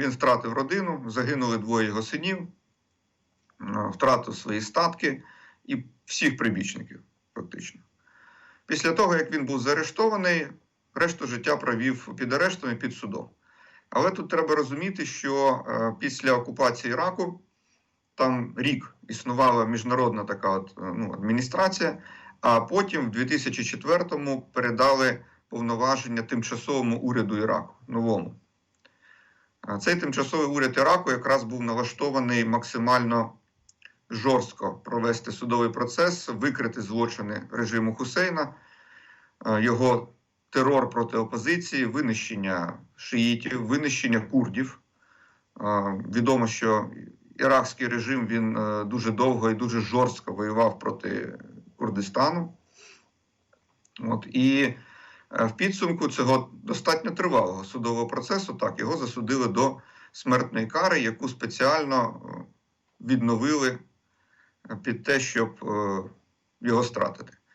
він втратив родину, загинули двоє його синів, е, втратив свої статки і всіх прибічників, фактично. Після того, як він був заарештований, решту життя провів під арештом і під судом. Але тут треба розуміти, що е, після окупації Іраку там рік існувала міжнародна така от, е, ну, адміністрація, а потім в 2004-му передали повноваження тимчасовому уряду Іраку, новому. Цей тимчасовий уряд Іраку якраз був налаштований максимально жорстко провести судовий процес, викрити злочини режиму Хусейна, е, його терор проти опозиції, винищення шиїтів, винищення курдів. Е, Відомо, що іракський режим він е, дуже довго і дуже жорстко воював проти Курдистану. От, і в підсумку цього достатньо тривалого судового процесу, так, його засудили до смертної кари, яку спеціально е, відновили е, під те, щоб е, його стратити.